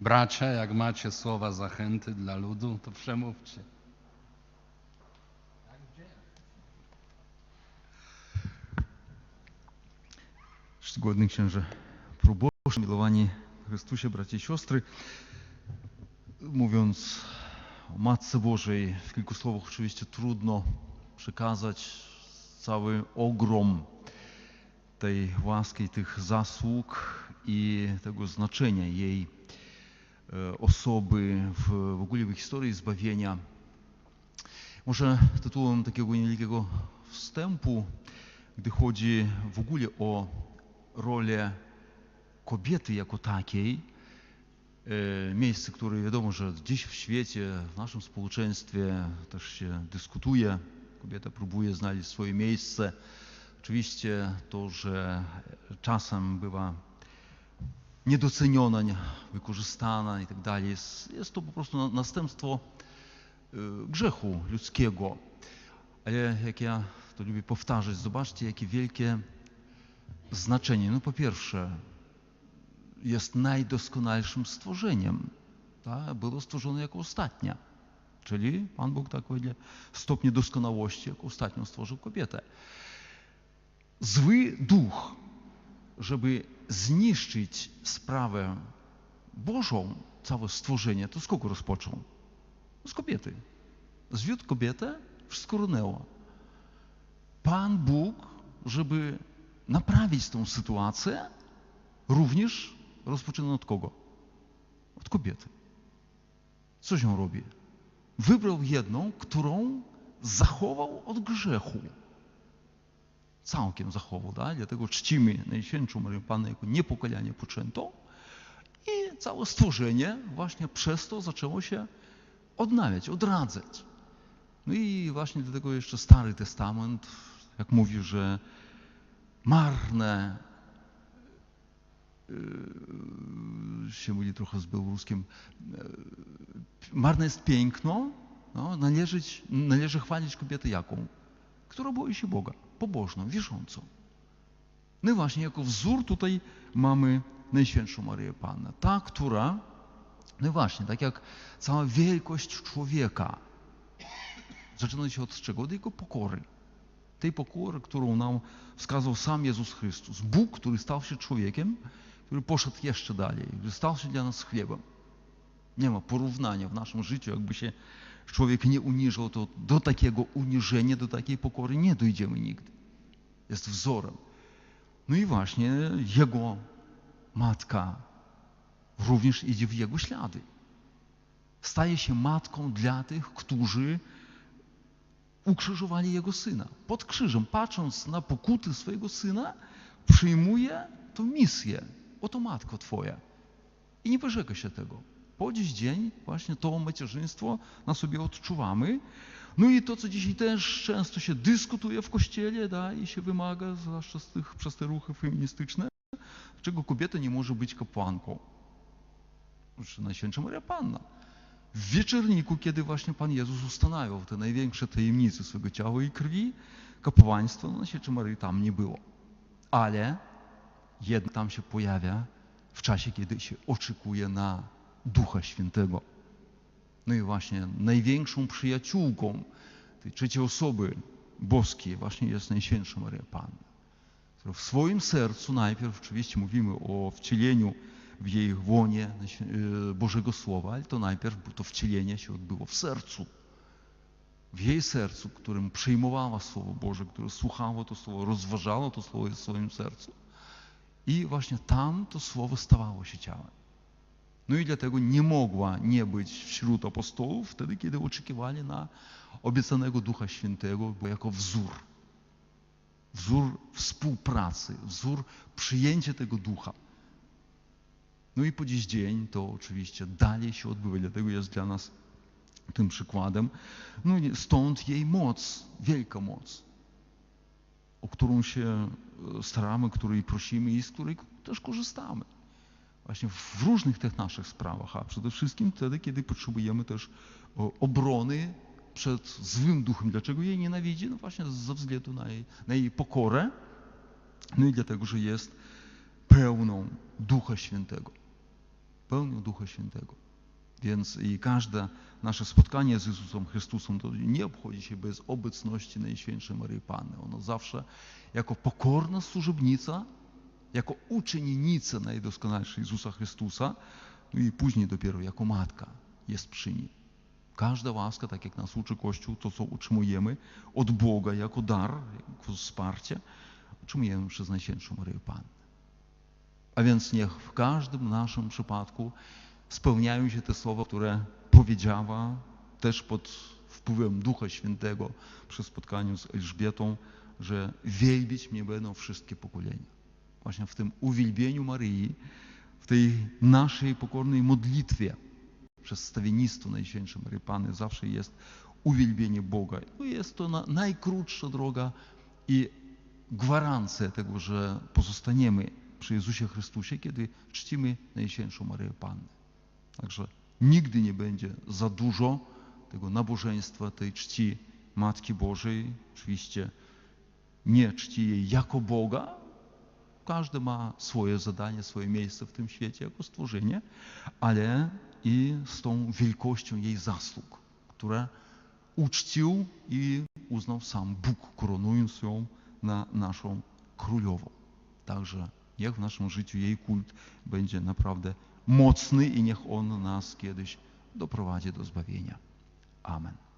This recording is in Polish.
Bracia, jak macie słowa zachęty dla ludu, to przemówcie. Czcigodny księże proboszcz, milowani Chrystusie, bracia i siostry, mówiąc o Matce Bożej, w kilku słowach oczywiście trudno przekazać cały ogrom tej łaski, tych zasług i tego znaczenia jej osoby w, w ogóle w historii zbawienia. Może tytułem takiego niewielkiego wstępu, gdy chodzi w ogóle o rolę kobiety jako takiej, e, miejsce, które wiadomo, że dziś w świecie, w naszym społeczeństwie też się dyskutuje, kobieta próbuje znaleźć swoje miejsce. Oczywiście to, że czasem bywa niedoceniona, nie- wykorzystana i tak dalej, jest, to po prostu na- następstwo e, grzechu ludzkiego. Ale jak ja to lubię powtarzać, zobaczcie, jakie wielkie znaczenie. No po pierwsze, jest najdoskonalszym stworzeniem. Tak? Było stworzone jako ostatnia. Czyli Pan Bóg tak wedle stopnia doskonałości, jako ostatnią stworzył kobietę. Zły duch, żeby zniszczyć sprawę Bożą, całe stworzenie, to z kogo rozpoczął? Z kobiety. Zwiódł kobietę, wszystko runęło. Pan Bóg, żeby naprawić tą sytuację, również rozpoczyna od kogo? Od kobiety. Co się robi? Wybrał jedną, którą zachował od grzechu. Całkiem zachował, tak? dlatego czcimy Najświętszą Maryję Pannę jako niepokalanie poczętą i całe stworzenie właśnie przez to zaczęło się odnawiać, odradzać. No i właśnie dlatego jeszcze Stary Testament, jak mówi, że marne, yy, się mówi trochę z białoruskim, yy, marne jest piękno, no, należy, należy chwalić kobietę jaką? Która boi się Boga, pobożną, wierzącą. No i właśnie jako wzór tutaj mamy Najświętszą Maryję Pannę. Ta, która, no właśnie, tak jak cała wielkość człowieka zaczyna się od czego? Od jego pokory. Tej pokory, którą nam wskazał sam Jezus Chrystus. Bóg, który stał się człowiekiem, który poszedł jeszcze dalej, który stał się dla nas chlebem. Nie ma porównania w naszym życiu, jakby się człowiek nie uniżył, to do takiego uniżenia, do takiej pokory nie dojdziemy nigdy. Jest wzorem. No i właśnie jego matka również idzie w jego ślady. Staje się matką dla tych, którzy ukrzyżowali jego syna. Pod krzyżem, patrząc na pokuty swojego syna, przyjmuje tą misję. Oto matko twoja. I nie wyrzeka się tego. Po dziś dzień właśnie to macierzyństwo na sobie odczuwamy. No i to, co dzisiaj też często się dyskutuje w kościele da, i się wymaga, zwłaszcza z tych, przez te ruchy feministyczne, dlaczego kobieta nie może być kapłanką. Najświętsza Maria Panna. W wieczorniku, kiedy właśnie Pan Jezus ustanawiał te największe tajemnice swego ciała i krwi, kapłaństwo no, Najświętszej Maryi tam nie było. Ale jednak tam się pojawia w czasie, kiedy się oczekuje na Ducha Świętego. No i właśnie największą przyjaciółką tej trzeciej osoby boskiej właśnie jest Najświętsza Maria Panna, w swoim sercu najpierw, oczywiście mówimy o wcieleniu w jej łonie e, Bożego Słowa, ale to najpierw to wcielenie się odbyło w sercu. W jej sercu, którym przyjmowała Słowo Boże, które słuchało to Słowo, rozważało to Słowo w swoim sercu. I właśnie tam to Słowo stawało się ciałem. No i dlatego nie mogła nie być wśród apostołów wtedy, kiedy oczekiwali na obiecanego Ducha Świętego bo jako wzór. Wzór współpracy, wzór przyjęcia tego Ducha. No i po dziś dzień to oczywiście dalej się odbywa, dlatego jest dla nas tym przykładem. No i stąd jej moc, wielka moc, o którą się staramy, której prosimy i z której też korzystamy. Właśnie w różnych tych naszych sprawach, a przede wszystkim wtedy, kiedy potrzebujemy też o, obrony przed złym duchem. Dlaczego jej nienawidzi? No właśnie ze względu na jej, na jej pokorę, no i dlatego, że jest pełną Ducha Świętego. pełnią Ducha Świętego. Więc i każde nasze spotkanie z Jezusem Chrystusem to nie obchodzi się bez obecności Najświętszej Maryi Panny. Ono zawsze jako pokorna służebnica, jako uczennica najdoskonalszej Jezusa Chrystusa, no i później dopiero jako matka jest przy nim. Każda łaska, tak jak nas uczy Kościół, to co utrzymujemy od Boga jako dar, jako wsparcie, utrzymujemy przez Najświętszą Maryję Pannę. A więc niech w każdym naszym przypadku spełniają się te słowa, które powiedziała też pod wpływem Ducha Świętego przy spotkaniu z Elżbietą, że wielbić mnie będą wszystkie pokolenia. Właśnie w tym uwielbieniu Maryi, w tej naszej pokornej modlitwie przez stawiennictwo Najświętszej Maryi Panny zawsze jest uwielbienie Boga. No jest to na, najkrótsza droga i gwarancja tego, że pozostaniemy przy Jezusie Chrystusie, kiedy czcimy Najświętszą Maryję Pannę. Także nigdy nie będzie za dużo tego nabożeństwa, tej czci Matki Bożej. Oczywiście nie czci jej jako Boga. Każdy ma swoje zadanie, swoje miejsce w tym świecie jako stworzenie, ale i z tą wielkością jej zasług, które uczcił i uznał sam Bóg, koronując ją na naszą królową. Także niech w naszym życiu jej kult będzie naprawdę mocny i niech on nas kiedyś doprowadzi do zbawienia. Amen.